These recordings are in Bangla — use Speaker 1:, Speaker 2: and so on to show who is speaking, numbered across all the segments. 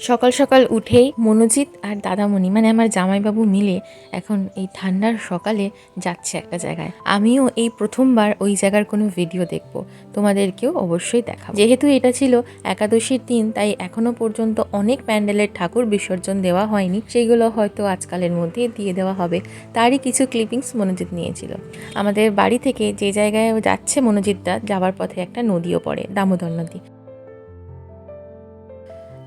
Speaker 1: সকাল সকাল উঠেই মনোজিৎ আর দাদামণি মানে আমার জামাইবাবু মিলে এখন এই ঠান্ডার সকালে যাচ্ছে একটা জায়গায়। আমিও এই প্রথমবার ওই জায়গার কোনো ভিডিও দেখব। তোমাদেরকেও অবশ্যই দেখাবো। যেহেতু এটা ছিল একাদশীর দিন, তাই এখনও পর্যন্ত অনেক প্যান্ডেলের ঠাকুর বিসর্জন দেওয়া হয়নি। সেইগুলো হয়তো আজকালের মধ্যে দিয়ে দেওয়া হবে। তারই কিছু ক্লিপিংস মনোজিৎ নিয়েছিল। আমাদের বাড়ি থেকে যে জায়গায় যাচ্ছে মনোজিৎদা, যাওয়ার পথে একটা নদীও পড়ে, দামোদর নদী।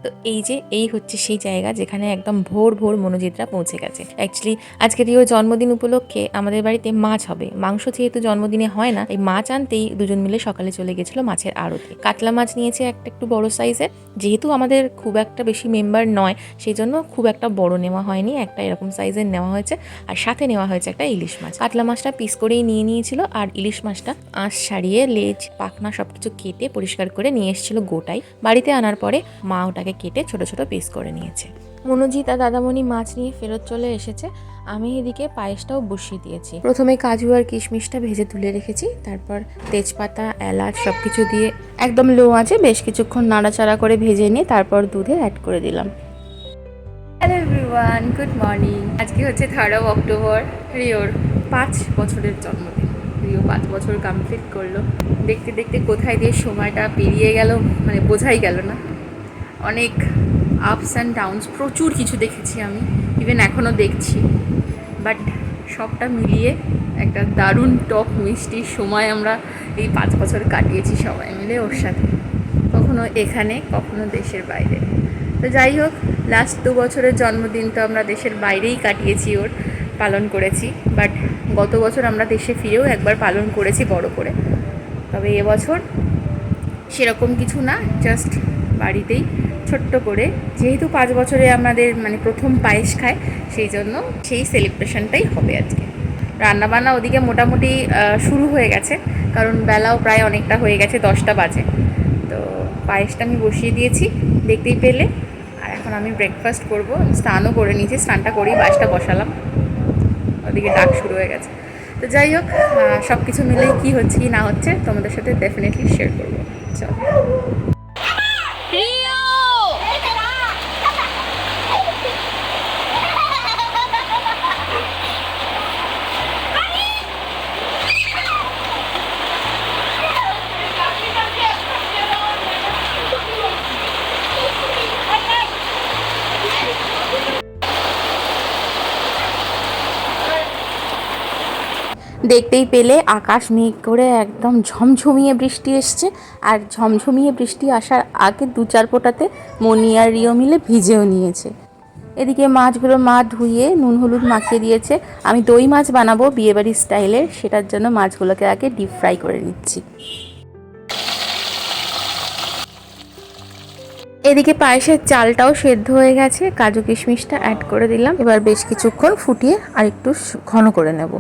Speaker 1: তো এই যে, এই হচ্ছে সেই জায়গা যেখানে একদম ভোর ভোর মনোজিতরা পৌঁছে গেছে। অ্যাকচুয়ালি আজকে রিও জন্মদিন উপলক্ষে আমাদের বাড়িতে মাছ হবে। মাংস যেহেতু জন্মদিনে হয় না, এই মাছ আনতেই দুজন মিলে সকালে চলে গেছিল মাছের আড়তে। কাতলা মাছ নিয়েছে একটা একটু বড় সাইজের যেহেতু আমাদের খুব একটা বেশি মেম্বার নয় সেই জন্য খুব একটা বড় নেওয়া হয়নি, একটা এরকম সাইজের নেওয়া হয়েছে আর সাথে নেওয়া হয়েছে একটা ইলিশ মাছ। কাতলা মাছটা পিস করেই নিয়ে নিয়েছিল আর ইলিশ মাছটা আঁশ সারিয়ে, লেজ, পাখনা সব কিছু কেটে পরিষ্কার করে নিয়ে এসেছিল গোটাই বাড়িতে আনার পরে মা ওটাকে কেটে ছোট ছোট পিস করে নিয়েছে। মনোজিৎ আর দাদামণি মাছ নিয়ে ফেরত চলে এসেছে। আমি এদিকে পায়েসটাও বসিয়ে দিয়েছি। প্রথমে কাজু আর কিশমিশটা ভেজে তুলে রেখেছি, তারপর তেজপাতা, এলাচ সব কিছু দিয়ে একদম লো আছে বেশ কিছুক্ষণ নাড়াচাড়া করে ভেজে নিয়ে তারপর দুধে অ্যাড করে দিলাম। হ্যালো এভরিওয়ান গুড মর্নিং আজকে হচ্ছে থার্ড অফ অক্টোবর রিওর পাঁচ বছরের জন্মদিন। রিও পাঁচ বছর কমপ্লিট করল। দেখতে দেখতে কোথায় দিয়ে সময়টা পেরিয়ে গেল মানে বোঝাই গেল না। অনেক আপস অ্যান্ড ডাউনস প্রচুর কিছু দেখেছি আমি ইভেন এখনও দেখছি। বাট সবটা মিলিয়ে একটা দারুণ টক মিষ্টির সময় আমরা এই পাঁচ বছর কাটিয়েছি সবাই মিলে ওর সাথে। কখনো এখানে, কখনো দেশের বাইরে। তো যাই হোক লাস্ট দু বছরের জন্মদিন তো আমরা দেশের বাইরেই কাটিয়েছি ওর, পালন করেছি। বাট গত বছর আমরা দেশে ফিরেও একবার পালন করেছি বড় করে। তবে এবছর সেরকম কিছু না জাস্ট বাড়িতেই ছোট্ট করে। যেহেতু পাঁচ বছরে আমাদের মানে প্রথম পায়েস খায়, সেই জন্য সেই সেলিব্রেশনটাই হবে আজকে। রান্নাবান্না ওদিকে মোটামুটি শুরু হয়ে গেছে, কারণ বেলাও প্রায় অনেকটা হয়ে গেছে, দশটা বাজে। তো পায়েসটা আমি বসিয়ে দিয়েছি, দেখতেই পেলে। আর এখন আমি ব্রেকফাস্ট করব, স্নানও করে নিয়েছি, স্নানটা করেই পায়েসটা বসালাম। ওদিকে ডাক শুরু হয়ে গেছে। তো যাই হোক সব কিছু মিলে কী হচ্ছে, কি না হচ্ছে, তোমাদের সাথে ডেফিনেটলি শেয়ার করব। চলো। দেখতেই পেলে আকাশ মেঘ করে একদম ঝমঝমিয়ে বৃষ্টি এসছে। আর ঝমঝমিয়ে বৃষ্টি আসার আগে দু চার ফোঁটাতে মনি আর রিও মিলে ভিজেও নিয়েছে। এদিকে মাছগুলো মা ধুয়ে নুন হলুদ মাখিয়ে দিয়েছে। আমি দই মাছ বানাবো বিয়েবাড়ির স্টাইলের সেটার জন্য মাছগুলোকে আগে ডিপ ফ্রাই করে নিচ্ছি। এদিকে পায়েসের চালটাও সেদ্ধ হয়ে গেছে। কাজু কিশমিশটা অ্যাড করে দিলাম। এবার বেশ কিছুক্ষণ ফুটিয়ে আর একটু ঘন করে নেব।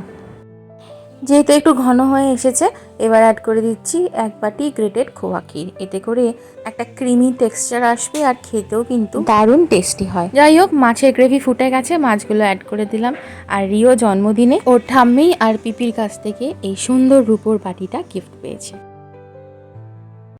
Speaker 1: যেহেতু একটু ঘন হয়ে এসেছে এবার অ্যাড করে দিচ্ছি এক বাটি গ্রেটেড খোয়া ক্ষীর। এতে করে একটা ক্রিমি টেক্সচার আসবে আর খেতেও কিন্তু দারুণ টেস্টি হয়। যাই হোক মাছের গ্রেভি ফুটে গেছে মাছগুলো অ্যাড করে দিলাম। আর রিও জন্মদিনে ওর ঠাম্মি আর পিপির কাছ থেকে এই সুন্দর রূপোর বাটিটা গিফট পেয়েছে।